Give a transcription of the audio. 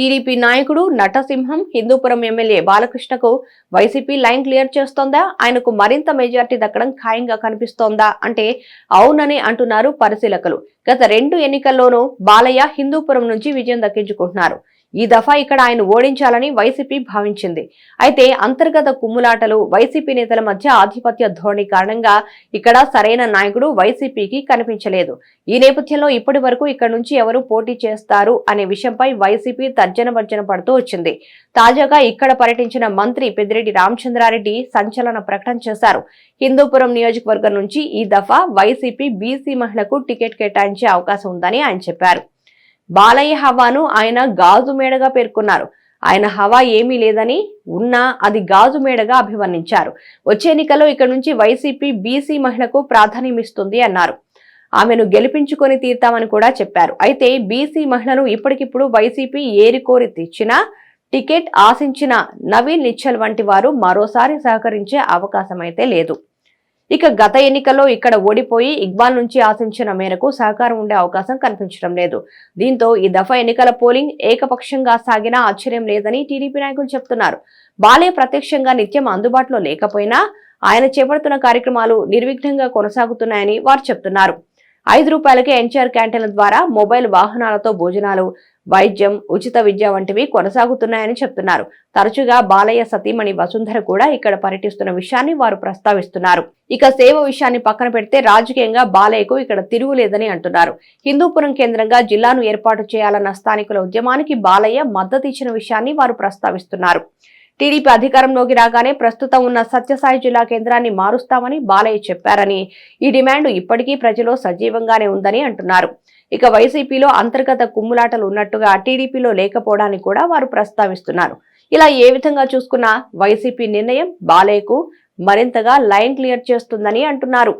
TDP నాయకుడు నటసింహం Hindupuram MLA బాలకృష్ణకు వైసీపీ లైన్ క్లియర్ చేస్తోందా? ఆయనకు మరింత మెజార్టీ దక్కడం ఖాయంగా కనిపిస్తోందా? అంటే అవునని అంటున్నారు పరిశీలకులు. గత రెండు ఎన్నికల్లోనూ బాలయ్య హిందూపురం నుంచి విజయం దక్కించుకుంటున్నారు. ఈ దఫా ఇక్కడ ఆయన ఓడించాలని వైసీపీ భావించింది. అయితే అంతర్గత కుమ్ములాటలు వైసీపీ నేతల మధ్య ఆధిపత్య ధోరణి కారణంగా ఇక్కడ సరైన నాయకుడు వైసీపీకి కనిపించలేదు. ఈ నేపథ్యంలో ఇప్పటి వరకు ఇక్కడ నుంచి ఎవరు పోటీ చేస్తారు అనే విషయంపై వైసీపీ తర్జన భర్జన పడుతూ వచ్చింది. తాజాగా ఇక్కడ పర్యటించిన మంత్రి పెద్దిరెడ్డి రామచంద్రారెడ్డి సంచలన ప్రకటన చేశారు. హిందూపురం నియోజకవర్గం నుంచి ఈ దఫా వైసీపీ బీసీ మహిళకు టికెట్ కేటాయించే అవకాశం ఉందని ఆయన చెప్పారు. బాలయ్య హవాను ఆయన గాజు మేడగా పేర్కొన్నారు. ఆయన హవా ఏమీ లేదని ఉన్నా అది గాజు మేడగా అభివర్ణించారు. వచ్చే ఎన్నికల్లో ఇక్కడ నుంచి వైసీపీ బీసీ మహిళకు ప్రాధాన్యమిస్తుంది అన్నారు. ఆమెను గెలిపించుకొని తీర్తామని కూడా చెప్పారు. అయితే బీసీ మహిళను ఇప్పటికిప్పుడు వైసీపీ ఏరికోరి తెచ్చినా టికెట్ ఆశించిన నవీన్ నిచ్చల్ వంటి వారు మరోసారి సహకరించే అవకాశం అయితే లేదు. ఇక గత ఎన్నికల్లో ఇక్కడ ఓడిపోయి ఇక్బాల్ నుంచి ఆశించిన మేరకు సహకారం ఉండే అవకాశం కనిపించడం లేదు. దీంతో ఈ దఫా ఎన్నికల పోలింగ్ ఏకపక్షంగా సాగినా ఆశ్చర్యం లేదని టీడీపీ నాయకులు చెప్తున్నారు. బాలే ప్రత్యక్షంగా నిత్యం అందుబాటులో లేకపోయినా ఆయన చేపడుతున్న కార్యక్రమాలు నిర్విఘ్నంగా కొనసాగుతున్నాయని వారు చెప్తున్నారు. ఐదు రూపాయలకే ఎన్టీఆర్ క్యాంటీన్ల ద్వారా మొబైల్ వాహనాలతో భోజనాలు వైద్యం ఉచిత విద్య వంటివి కొనసాగుతున్నాయని చెప్తున్నారు. తరచుగా బాలయ్య సతీమణి వసుంధర కూడా ఇక్కడ పర్యటిస్తున్న విషయాన్ని వారు ప్రస్తావిస్తున్నారు. ఇక సేవ విషయాన్ని పక్కన పెడితే రాజకీయంగా బాలయ్యకు ఇక్కడ తిరుగులేదని అంటున్నారు. హిందూపురం కేంద్రంగా జిల్లాను ఏర్పాటు చేయాలన్న స్థానికుల ఉద్యమానికి బాలయ్య మద్దతు ఇచ్చిన విషయాన్ని వారు ప్రస్తావిస్తున్నారు. టీడీపీ అధికారంలోకి రాగానే ప్రస్తుతం ఉన్న సత్యసాయి జిల్లా కేంద్రాన్ని మారుస్తామని బాలయ్య చెప్పారని ఈ డిమాండ్ ఇప్పటికీ ప్రజలో సజీవంగానే ఉందని అంటున్నారు. ఇక వైసీపీలో అంతర్గత కుమ్ములాటలు ఉన్నట్టుగా టీడీపీలో లేకపోవడాన్ని కూడా వారు ప్రస్తావిస్తున్నారు. ఇలా ఏ విధంగా చూసుకున్నా వైసీపీ నిర్ణయం బాలయ్యకు మరింతగా లైన్ క్లియర్ చేస్తుందని అంటున్నారు.